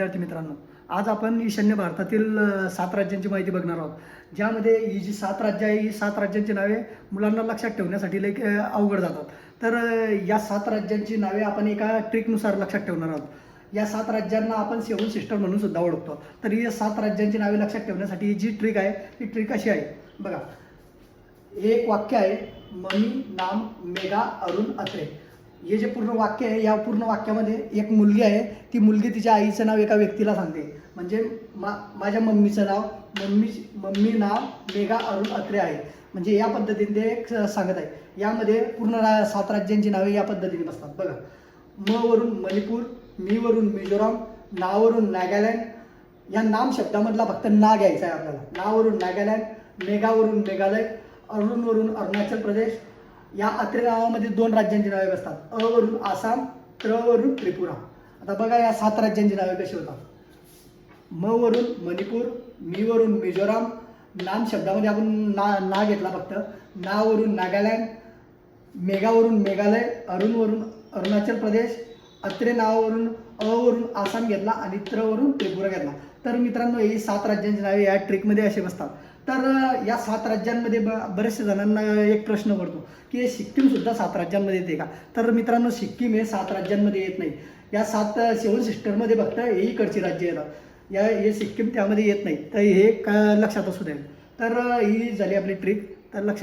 विद्यार्थी मित्रांनो आज आपण ईशान्य भारतातील सात राज्यांची माहिती बघणार आहोत. ज्यामध्ये ही जी सात राज्य आहे ही सात राज्यांची नावे मुलांना लक्षात ठेवण्यासाठी लई अवघड जातात. तर या सात राज्यांची नावे आपण एका ट्रिकनुसार लक्षात ठेवणार आहोत. या सात राज्यांना आपण सेवन सिस्टर म्हणून सुद्धा ओळखतो. तर ही सात राज्यांची नावे लक्षात ठेवण्यासाठी ही जी ट्रिक आहे ती ट्रिक अशी आहे. बघा हे एक वाक्य आहे मनी नाम मेघा अरुण अत्रे. हे जे पूर्ण वाक्य आहे या पूर्ण वाक्यामध्ये एक मुलगी आहे. ती मुलगी तिच्या आईचं नाव एका व्यक्तीला सांगते. म्हणजे मा माझ्या मम्मीचं नाव मम्मी मम्मी नाव मेघा अरुण अत्रे आहे. म्हणजे या पद्धतीने ते एक सांगत आहे. यामध्ये पूर्ण रा सात राज्यांची नावे या पद्धतीने बसतात. बघा. म वरून मणिपूर मी वरून मिझोराम नावरून नागालँड. या नाम शब्दामधला फक्त ना घ्यायचा आहे आपल्याला. नावरून नागालँड मेघावरून मेघालय अरुणवरून अरुणाचल प्रदेश या अत्रे नावामध्ये दोन राज्यांची नावे बसतात. अ वरून आसाम त्र वरून त्रिपुरा. आता बघा या सात राज्यांची नावे कशी होतात. म वरून मणिपूर मी वरून मिझोराम. नाम शब्दामध्ये आपण ना ना घेतला फक्त. नावरून नागालँड मेघावरून मेघालय अरुणवरून अरुणाचल प्रदेश अत्रे नावावरून अ वरून आसाम घेतला आणि त्रवरून त्रिपुरा घेतला. तर मित्रांनो ही सात राज्यांची नावे या ट्रिकमध्ये असे बसतात. तर या सात राज्यांमध्ये ब बऱ्याचशा जणांना एक प्रश्न पडतो की हे सिक्कीमसुद्धा सात राज्यांमध्ये येते का? तर मित्रांनो सिक्कीम हे सात राज्यांमध्ये येत नाही. या सात सेवन सिस्टरमध्ये फक्त हे इकडची राज्य येतात. या हे सिक्कीम त्यामध्ये येत नाही. तर हे का लक्षात असू द्या. तर ही झाली आपली ट्रिक. तर लक्ष